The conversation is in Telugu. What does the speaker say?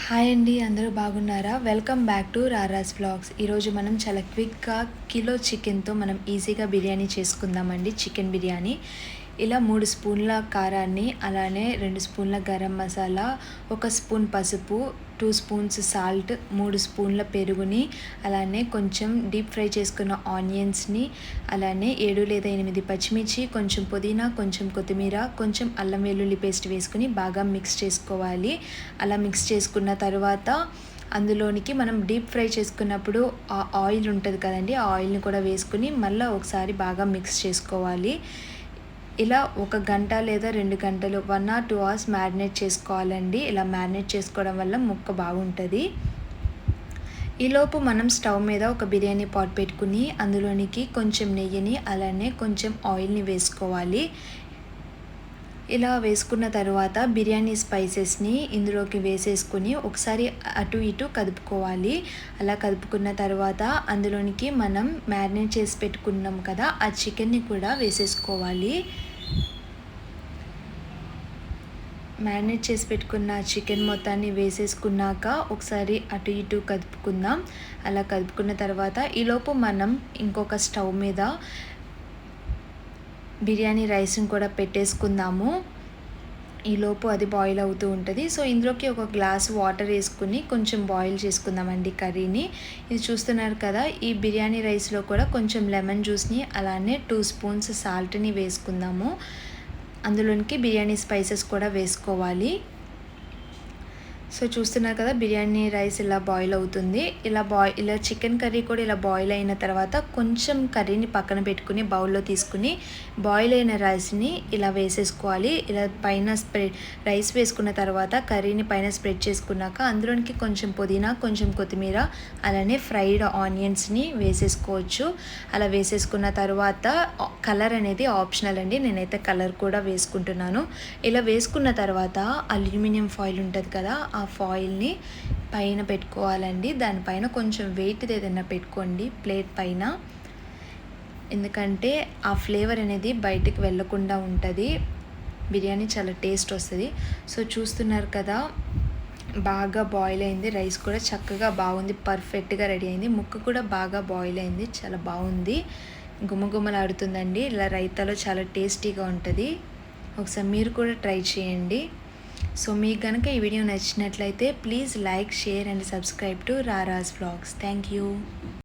హాయ్ అండి అందరూ బాగున్నారా? Welcome back to Rara's vlogs. ఈరోజు మనం చాలా క్విక్గా కిలో చికెన్తో మనం ఈజీగా బిర్యానీ చేసుకుందామండి చికెన్ బిర్యానీ. ఇలా మూడు స్పూన్ల కారాన్ని అలానే రెండు స్పూన్ల గరం మసాలా ఒక స్పూన్ పసుపు టూ స్పూన్స్ సాల్ట్ మూడు స్పూన్ల పెరుగుని అలానే కొంచెం డీప్ ఫ్రై చేసుకున్న ఆనియన్స్ని అలానే ఏడు లేదా ఎనిమిది పచ్చిమిర్చి కొంచెం పుదీనా కొంచెం కొత్తిమీర కొంచెం అల్లం వెల్లుల్లి పేస్ట్ వేసుకుని బాగా మిక్స్ చేసుకోవాలి. అలా మిక్స్ చేసుకున్న తర్వాత అందులోనికి మనం డీప్ ఫ్రై చేసుకున్నప్పుడు ఆ ఆయిల్ ఉంటుంది కదండి ఆ ఆయిల్ని కూడా వేసుకుని మళ్ళీ ఒకసారి బాగా మిక్స్ చేసుకోవాలి. ఇలా ఒక గంట లేదా రెండు గంటలు one or two hours marinate చేసుకోవాలండి. ఇలా మ్యారినేట్ చేసుకోవడం వల్ల ముక్క బాగుంటుంది. ఈలోపు మనం స్టవ్ మీద ఒక బిర్యానీ పాట్ పెట్టుకుని అందులోనికి కొంచెం నెయ్యిని అలానే కొంచెం ఆయిల్ని వేసుకోవాలి. ఇలా వేసుకున్న తర్వాత బిర్యానీ స్పైసెస్ని ఇందులోకి వేసేసుకుని ఒకసారి అటు ఇటు కదుపుకోవాలి. అలా కదుపుకున్న తర్వాత అందులోనికి మనం మ్యారినేట్ చేసి పెట్టుకున్నాం కదా ఆ చికెన్ని కూడా వేసేసుకోవాలి. మ్యారినేట్ చేసి పెట్టుకున్న చికెన్ మొత్తాన్ని వేసేసుకున్నాక ఒకసారి అటు ఇటు కదుపుకుందాం. అలా కదుపుకున్న తర్వాత ఈలోపు మనం ఇంకొక స్టవ్ మీద బిర్యానీ రైస్ని కూడా పెట్టేసుకుందాము. ఈలోపు అది బాయిల్ అవుతూ ఉంటుంది. సో ఇందులోకి ఒక గ్లాస్ వాటర్ వేసుకుని కొంచెం బాయిల్ చేసుకుందామండి కర్రీని. ఇది చూస్తున్నారు కదా ఈ బిర్యానీ రైస్లో కూడా కొంచెం లెమన్ జ్యూస్ని అలానే టూ స్పూన్స్ సాల్ట్ని వేసుకుందాము. అందులోనికి బిర్యానీ స్పైసెస్ కూడా వేసుకోవాలి. సో చూస్తున్నారు కదా బిర్యానీ రైస్ ఇలా బాయిల్ అవుతుంది. ఇలా బాయిల్ ఇలా చికెన్ కర్రీ కూడా ఇలా బాయిల్ అయిన తర్వాత కొంచెం కర్రీని పక్కన పెట్టుకుని బౌల్లో తీసుకుని బాయిల్ అయిన రైస్ని ఇలా వేసేసుకోవాలి. ఇలా పైన స్ప్రెడ్ రైస్ వేసుకున్న తర్వాత కర్రీని పైన స్ప్రెడ్ చేసుకున్నాక అందులోనికి కొంచెం పుదీనా కొంచెం కొత్తిమీర అలానే ఫ్రైడ్ ఆనియన్స్ని వేసేసుకోవచ్చు. అలా వేసేసుకున్న తర్వాత కలర్ అనేది ఆప్షనల్ అండి. నేనైతే కలర్ కూడా వేసుకుంటున్నాను. ఇలా వేసుకున్న తర్వాత అల్యూమినియం ఫాయిల్ ఉంటుంది కదా ఆ ఆ ఫాయిల్ని పైన పెట్టుకోవాలండి. దానిపైన కొంచెం వెయిట్ ఏదైనా పెట్టుకోండి ప్లేట్ పైన. ఎందుకంటే ఆ ఫ్లేవర్ అనేది బయటికి వెళ్ళకుండా ఉంటుంది. బిర్యానీ చాలా టేస్ట్ వస్తుంది. సో చూస్తున్నారు కదా బాగా బాయిల్ అయింది. రైస్ కూడా చక్కగా బాగుంది. పర్ఫెక్ట్గా రెడీ అయింది. ముక్క కూడా బాగా బాయిల్ అయింది. చాలా బాగుంది. గుమగుమలాడుతుందండి. ఇలా రైతాలో చాలా టేస్టీగా ఉంటుంది. ఒకసారి మీరు కూడా ట్రై చేయండి. సో మీకు కనుక ఈ వీడియో నచ్చినట్లయితే please like share and subscribe to Raraj blogs thank you.